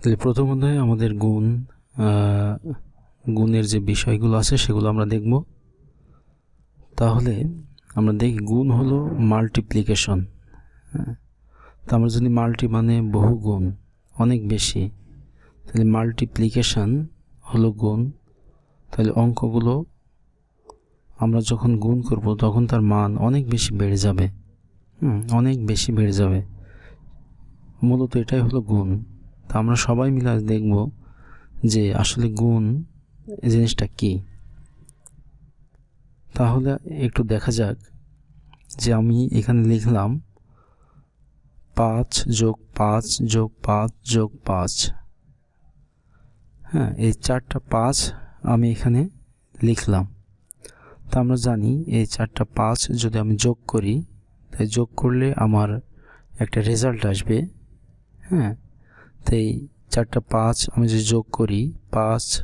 তাহলে প্রথম অধ্যায়ে আমাদের গুণ গুণের যে বিষয়গুলো আছে সেগুলো আমরা দেখব। তাহলে আমরা দেখি গুণ হলো মাল্টিপ্লিকেশন তো আমরা যদি মাল্টি মানে বহু গুণ অনেক বেশি, তাহলে মাল্টিপ্লিকেশন হলো গুণ। তাহলে অঙ্কগুলো আমরা যখন গুণ করব তখন তার মান অনেক বেশি বেড়ে যাবে। অনেক বেশি বেড়ে যাবে। মূলত এটাই হলো গুণ। তা আমরা সবাই মিলে আজ দেখব যে আসলে গুণ জিনিসটা কী। তাহলে একটু দেখা যাক যে আমি এখানে লিখলাম পাঁচ যোগ পাঁচ যোগ পাঁচ যোগ পাঁচ। হ্যাঁ এই চারটা পাঁচ আমি এখানে লিখলাম। তা আমরা জানি এই চারটা পাঁচ যদি আমি যোগ করি, তাই যোগ করলে আমার একটা রেজাল্ট আসবে। হ্যাঁ তো এই চারটা পাঁচ আমি যদি যোগ করি, পাঁচ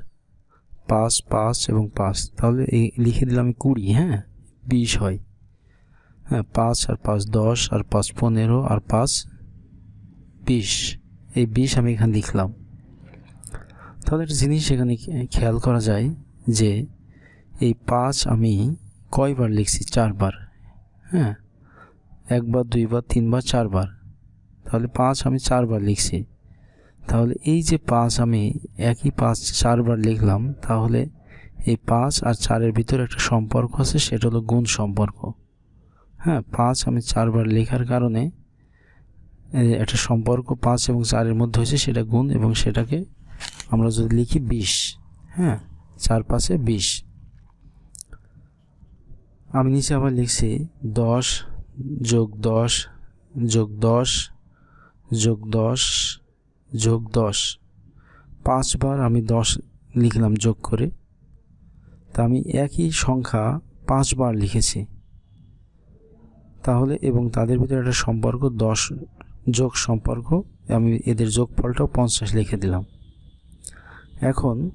পাঁচ পাঁচ এবং পাঁচ, তাহলে এই লিখে দিলাম কুড়ি হ্যাঁ? বিশ হয়। হ্যাঁ পাঁচ আর পাঁচ দশ আর পাঁচ পনেরো আর পাঁচ বিশ। এই বিশ আমি এখানে লিখলাম। তাহলে একটা জিনিস এখানে খেয়াল করা যায় যে এই পাঁচ আমি কয়বার লিখছি? চারবার। হ্যাঁ? একবার, দুইবার, তিনবার, চারবার। তাহলে পাঁচ আমি চারবার লিখছি। তাহলে এই যে পাঁচ আমি একই পাঁচ চারবার লিখলাম, তাহলে এই পাঁচ আর চারের ভিতরে একটা সম্পর্ক আছে, সেটা হলো গুণ সম্পর্ক। হ্যাঁ পাঁচ আমি চারবার লেখার কারণে একটা সম্পর্ক পাঁচ এবং চারের মধ্যে হয়েছে, সেটা গুণ এবং সেটাকে আমরা যদি লিখি বিশ। হ্যাঁ চার পাঁচে বিশ। আমি নিচে আবার লিখছি দশ যোগ দশ যোগ দশ যোগ দশ যোগ দশ। পাঁচবার আমি দশ লিখলাম যোগ করে। তা আমি একই সংখ্যা পাঁচবার লিখেছি। তাহলে এবং তাদের ভিতরে একটা সম্পর্ক দশ যোগ সম্পর্ক, আমি এদের যোগফলটাও পঞ্চাশ লিখে দিলাম। এখন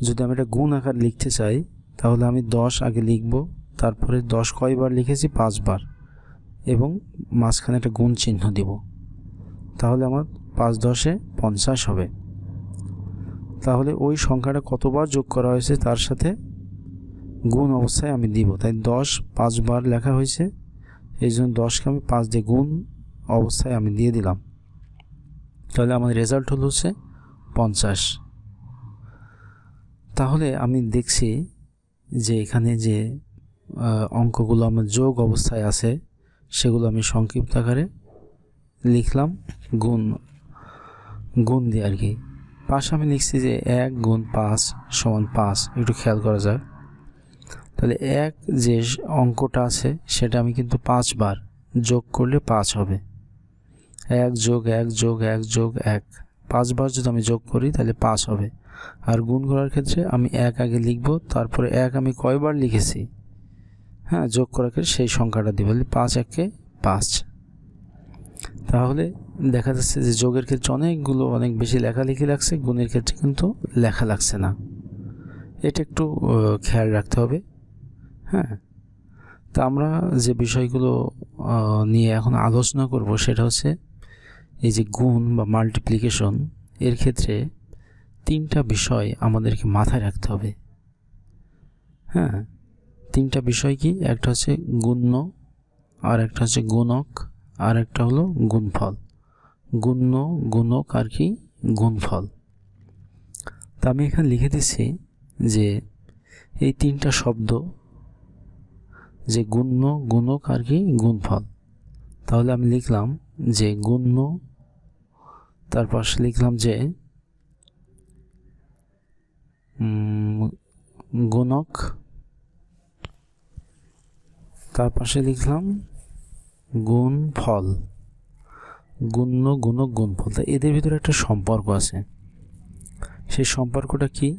যদি আমি এটা গুণ আকার লিখতে চাই, তাহলে আমি দশ আগে লিখব, তারপরে দশ কয়বার লিখেছি? পাঁচবার। এবং মাঝখানে একটা গুণ চিহ্ন দিব। তাহলে আমার পাঁচ দশে পঞ্চাশ হবে। তাহলে ওই সংখ্যাটা কতবার যোগ করা হয়েছে তার সাথে গুণ অবস্থায় আমি দিব। তাই দশ পাঁচবার লেখা হয়েছে, এই জন্য দশকে আমি পাঁচ দিয়ে গুণ অবস্থায় আমি দিয়ে দিলাম। তাহলে আমার রেজাল্ট হলো হচ্ছে পঞ্চাশ। তাহলে আমি দেখছি যে এখানে যে অঙ্কগুলো আমার যোগ অবস্থায় আছে, সেগুলো আমি সংক্ষিপ্ত আকারে লিখলাম গুণ গুণ দিয়ে আর কি। পাশে আমি লিখছি যে এক গুণ পাঁচ সমান পাঁচ, একটু খেয়াল করা যাক। তাহলে এক যে অঙ্কটা আছে, সেটা আমি কিন্তু পাঁচবার যোগ করলে পাঁচ হবে। এক যোগ এক যোগ এক যোগ এক। পাঁচবার যদি আমি যোগ করি, তাহলে পাঁচ হবে। আর গুণ করার ক্ষেত্রে আমি এক আগে লিখব, তারপরে এক আমি কয়বার লিখেছি? হ্যাঁ যোগ করার ক্ষেত্রে সেই সংখ্যাটা দিব। পাঁচ একে পাঁচ। তাহলে দেখা যাচ্ছে যে যোগের ক্ষেত্রে অনেকগুলো, অনেক বেশি লেখালেখি লাগছে, গুণের ক্ষেত্রে কিন্তু লেখা লাগছে না। এটা একটু খেয়াল রাখতে হবে। হ্যাঁ? তা আমরা যে বিষয়গুলো নিয়ে এখন আলোচনা করব সেটা হচ্ছে এই যে গুণ বা মাল্টিপ্লিকেশন এর ক্ষেত্রে তিনটা বিষয় আমাদেরকে মাথায় রাখতে হবে। হ্যাঁ? তিনটা বিষয় কি? একটা হচ্ছে গুণ্য, আর একটা হচ্ছে গুণক, আর একটা হলো গুণফল। গুণ্য, গুণক আর কি গুণফল। তা আমি এখানে লিখে দিচ্ছি যে এই তিনটা শব্দ যে গুণ্য, গুণক আর কি গুণফল। তাহলে আমি লিখলাম যে গুণ্য তার পাশে লিখলাম যে গুণক তার পাশে লিখলাম গুণ ফল গুণ্য গুণক গুণফল। তা এদের ভিতরে একটা সম্পর্ক আছে। সেই সম্পর্কটা কি?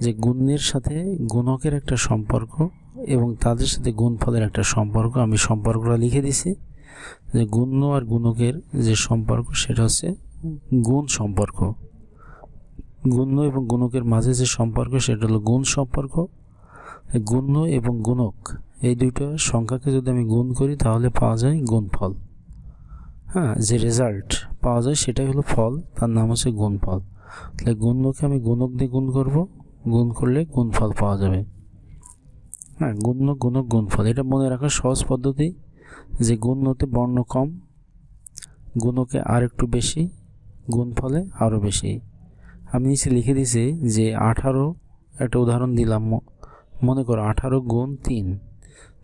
যে গুণের সাথে গুণকের একটা সম্পর্ক এবং তাদের সাথে গুণফলের একটা সম্পর্ক। আমি সম্পর্কটা লিখে দিছি। যে গুণ্য আর গুণকের যে সম্পর্ক, সেটা হচ্ছে গুণ সম্পর্ক। গুণ্য এবং গুণকের মাঝে যে সম্পর্ক, সেটা হলো গুণ সম্পর্ক। গুণ্য এবং গুণক, এই দুইটা সংখ্যাকে যদি আমি গুণ করি, তাহলে পাওয়া যায় গুণফল। হ্যাঁ যে রেজাল্ট পাওয়া যায় সেটাই হলো ফল, তার নাম হচ্ছে গুণফল। তাহলে গুণ্যকে আমি গুণক দিয়ে গুণ করব, গুণ করলে গুণফল পাওয়া যাবে। হ্যাঁ গুণ্য গুণক, গুণফল, এটা মনে রাখার সহজ পদ্ধতি যে গুণ্যতে বর্ণ কম, গুণকে আর একটু বেশি, গুণফলে আরও বেশি। আমি নিচে লিখে দিয়েছি যে আঠারো, একটা উদাহরণ দিলাম মনে করো আঠারো গুণ তিন,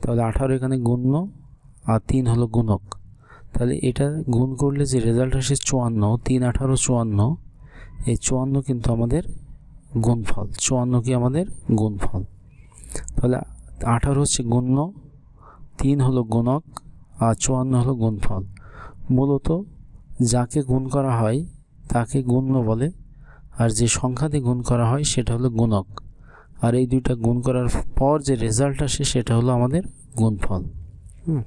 তাহলে আঠারো এখানে গুণ্য আর তিন হলো গুণক। তাহলে এটা গুণ করলে যে রেজাল্ট আসে চুয়ান্ন, তিন আঠারো চুয়ান্ন, এই চুয়ান্ন কিন্তু আমাদের গুণফল, চুয়ান্ন কি আমাদের গুণফল। তাহলে আঠারো হচ্ছে গুণ্য, তিন হলো গুণক, আর চুয়ান্ন হলো গুণফল। মূলত যাকে গুণ করা হয়, তাকে গুণ্য বলে, আর যে সংখ্যা দিয়ে গুণ করা হয়, সেটা হলো গুণক। আর এই দুইটা গুণ করার পর যে রেজাল্ট আসে, সেটা হলো আমাদের গুণফল। হুম।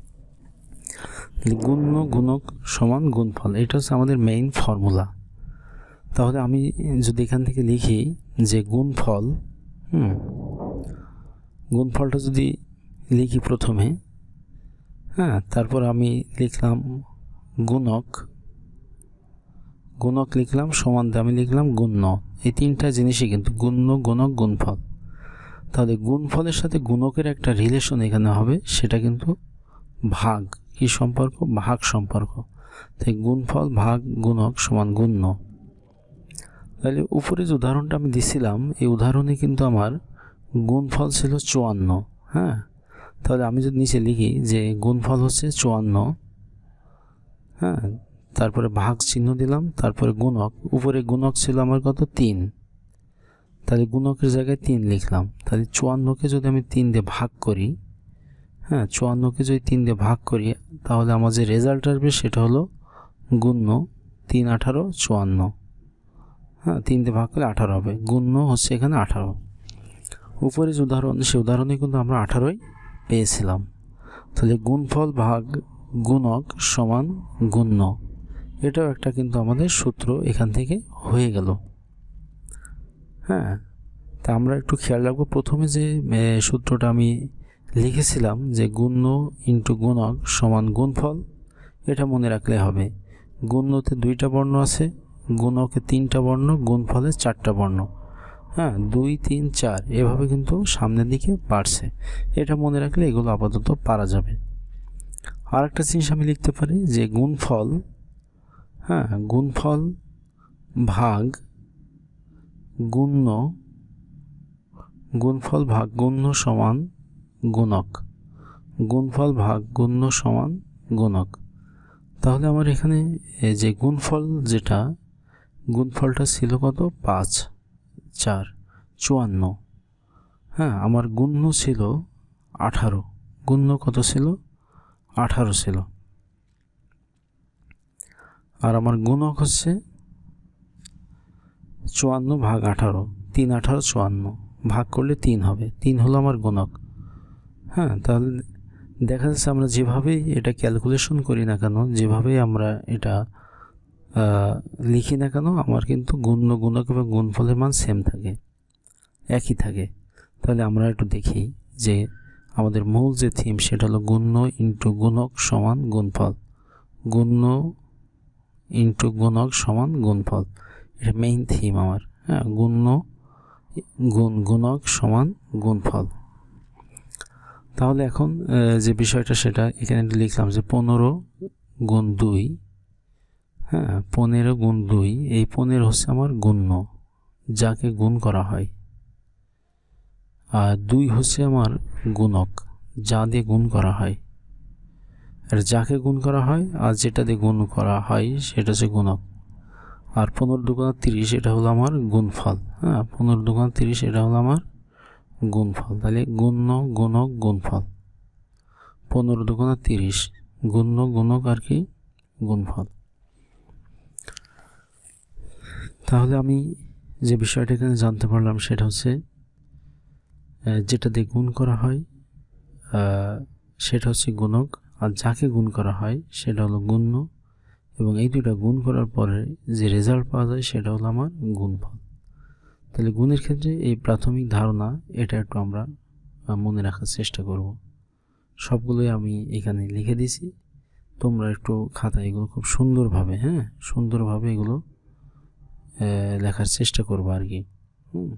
গুণ্য গুণক সমান গুণফল। এটা হচ্ছে আমাদের মেইন ফর্মুলা তাহলে আমি যদি এখান থেকে লিখি যে গুণফল, হুম, গুণফলটা যদি লিখি প্রথমে হ্যাঁ তারপর আমি লিখলাম গুণক গুণক লিখলাম সমান আমি লিখলাম গুণ্য। এই তিনটা জিনিসই কিন্তু গুণ্য, গুণক, গুণফল। তাহলে গুণফলের সাথে গুণকের একটা রিলেশন এখানে হবে, সেটা কিন্তু ভাগ। কি সম্পর্ক ভাগ সম্পর্ক। তাই গুণফল ভাগ গুণক সমান গুণ্য। তাহলে উপরে যে উদাহরণটা আমি দিছিলাম, এই উদাহরণে কিন্তু আমার গুণফল ছিল চুয়ান্ন হ্যাঁ? তাহলে আমি যদি নিচে লিখি যে গুণফল হচ্ছে চুয়ান্ন হ্যাঁ? তারপরে ভাগ চিহ্ন দিলাম, তারপরে গুণক, উপরে গুণক ছিল আমার কত? তিন। তাহলে গুণকের জায়গায় তিন লিখলাম। তাহলে চুয়ান্নকে যদি আমি তিন দিয়ে ভাগ করি হ্যাঁ? চুয়ান্নকে যদি তিন দিয়ে ভাগ করি তাহলে আমার যে রেজাল্ট আসবে সেটা হলো গুণ্য তিন আঠারো চুয়ান্ন। হ্যাঁ তিন দিয়ে ভাগ করলে আঠারো হবে। গুণ্য হচ্ছে এখানে আঠারো। উপরে যে উদাহরণ সে উদাহরণে কিন্তু আমরা আঠারোই পেয়েছিলাম। তাহলে গুণফল ভাগ গুণক সমান গুণ্য। এটাও একটা কিন্তু আমাদের সূত্র এখান থেকে হয়ে গেল। হ্যাঁ তা আমরা একটু খেয়াল রাখব। প্রথমে যে সূত্রটা আমি লিখেছিলাম যে গুণ্য ইন্টু গুণক সমান গুণফল, এটা মনে রাখলে হবে। গুণ্যতে দুইটা বর্ণ আছে, গুণকে তিনটা বর্ণ, গুণফলে চারটা বর্ণ। হ্যাঁ দুই, তিন, চার, এভাবে কিন্তু সামনের দিকে বাড়ছে। এটা মনে রাখলে এগুলো আপাতত পারা যাবে। আর একটা জিনিস আমি লিখতে পারি যে গুণফল হ্যাঁ গুণফল ভাগ গুণ্য, গুণফল ভাগ গুণ্য সমান গুণক। গুণফল ভাগ গুণ্য সমান গুণক। তাহলে আমার এখানে যে গুণফল যেটা, গুণফলটা ছিল কত? পাঁচ, চার, চুয়ান্ন। হ্যাঁ আমার গুণ্য ছিল আঠারো। গুণ্য কত ছিল? আঠারো ছিল। আর আমার গুণক হচ্ছে চুয়ান্ন ভাগ আঠারো। তিন আঠারো, চুয়ান্ন। ভাগ করলে তিন হবে। তিন হলো আমার গুণক। হ্যাঁ তাহলে দেখা যাচ্ছে আমরা যেভাবেই এটা ক্যালকুলেশন করি না কেন, যেভাবেই আমরা এটা লিখি না কেন, আমার কিন্তু গুণ্য গুণক এবং গুণফলের মান সেম থাকে, একই থাকে। তাহলে আমরা একটু দেখি যে আমাদের মূল যে থিম সেটা হলো গুণ্য ইন্টু গুণক সমান গুণফল। গুণ্য ইন্টু গুণক সমান গুণফল। এটা মেইন থিম আমার হ্যাঁ গুণ্য গুণ গুণক সমান গুণফল। তাহলে এখন যে বিষয়টা সেটা, এখানে লিখলাম যে পনেরো গুণ দুই হ্যাঁ পনেরো গুণ দুই, এই পনেরো হচ্ছে আমার গুণ্য, যাকে গুণ করা হয়। আর দুই হচ্ছে আমার গুণক, যা দিয়ে গুণ করা হয়। আর যাকে গুণ করা হয় আর যেটা দিয়ে গুণ করা হয়, সেটা হচ্ছে গুণক। আর পনেরো দুগুণ তিরিশ, এটা হলো আমার গুণফল হ্যাঁ পনেরো দুগুণ তিরিশ, এটা হলো আমার গুণফল। তাহলে গুণ্য, গুণক, গুণফল। পনেরো দুগুণ তিরিশ। গুণ্য, গুণক আর কি? গুণফল। তাহলে আমি যে বিষয়টা এখানে জানতে পারলাম সেটা হচ্ছে যেটা দিয়ে গুণ করা হয় সেটা হচ্ছে গুণক। আর যাকে গুণ করা হয়, সেটা হলো গুণ্য। এবং এই দুটা গুণ করার পরে যে রেজাল্ট পাওয়া যায়, সেটা হলো আমার গুণফল। তাহলে গুণের ক্ষেত্রে এই প্রাথমিক ধারণা, এটা একটু আমরা মনে রাখার চেষ্টা করব। সবগুলোই আমি এখানে লিখে দিছি তোমরা একটু খাতা এগুলো খুব সুন্দরভাবে হ্যাঁ? সুন্দরভাবে এগুলো লেখার চেষ্টা করব আর কি। হুম?